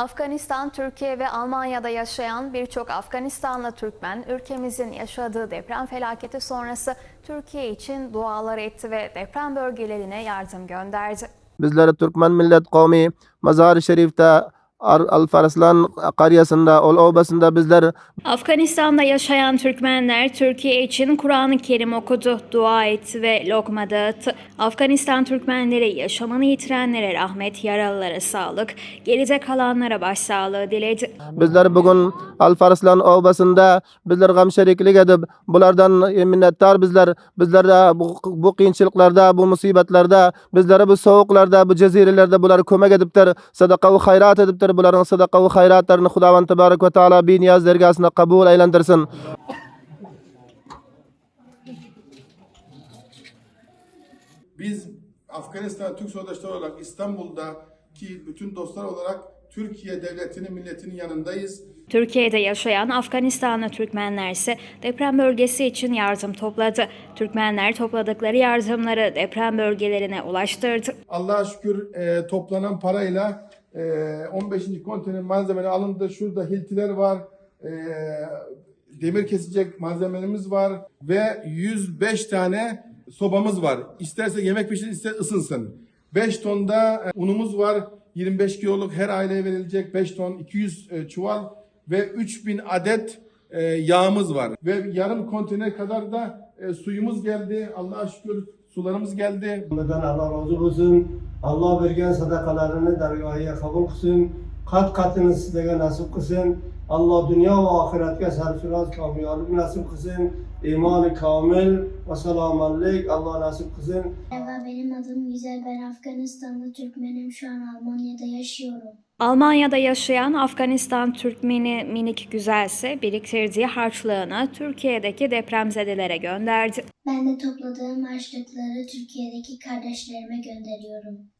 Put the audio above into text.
Afganistan, Türkiye ve Almanya'da yaşayan birçok Afganistanlı Türkmen ülkemizin yaşadığı deprem felaketi sonrası Türkiye için dualar etti ve deprem bölgelerine yardım gönderdi. Bizleri Türkmen millet kavmi Mazar-ı Şerif'te Alfarslan qaryasında, Ol obasında bizler Afganistan'da yaşayan Türkmenler Türkiye için Kur'an-ı Kerim okudu, dua etti ve lokma dağıttı. Afganistan Türkmenleri yaşamını yitirenlere rahmet, yaralılara sağlık, geride kalanlara başsağlığı diledi. bizler bugün Alfarslan obasında bizler gam şeriklik edip bulardan minnettar bizler bizlerde bu, bu qiyinchiliklarda, bu musibatlarda, bizlere bu soğuklarda, bu cezirelerde bular kömek edipdir, sadaka ve hayrat edipdir. Buların sadaka ve hayratlarını Xudavan tebarek ve taala bi niyaz dergasına kabul eylendirsin. Biz Afganistan Türk Soydaşları olarak İstanbul'daki bütün dostlar olarak Türkiye devletinin milletinin yanındayız. Türkiye'de yaşayan Afganistanlı Türkmenler ise deprem bölgesi için yardım topladı. Türkmenler topladıkları yardımları deprem bölgelerine ulaştırdı. Allah'a şükür e, toplanan parayla e, 15. konteyner malzemeleri alındı. Şurada hiltiler var. E, demir kesecek malzemelerimiz var. Ve 105 tane sobamız var. İsterse yemek pişirir, ister ısınsın. 5 tonda e, unumuz var. 25 kiloluk her aileye verilecek 5 ton 200 e, çuval ve 3000 adet e, yağımız var. Ve yarım konteyner kadar da suyumuz geldi. Allah'a şükür sularımız geldi. Bundan Allah razı olsun. Allah vergen sadakalarını dergahıya kabul kılsın. Kat katını sizlere nasip kılsın. Allah dünya ve ahiretke serfiraz kamyalip nasip kılsın. İmanı kamil ve selamun aleyk. Allah nasip kılsın. Merhaba benim adım Güzel. Ben Afganistanlı Türkmenim. Şu an Almanya'da yaşıyorum. Almanya'da yaşayan Afganistan Türkmeni Minik Güzelse biriktirdiği harçlığını Türkiye'deki depremzedelere gönderdi. Ben de topladığım harçlıkları Türkiye'deki kardeşlerime gönderiyorum.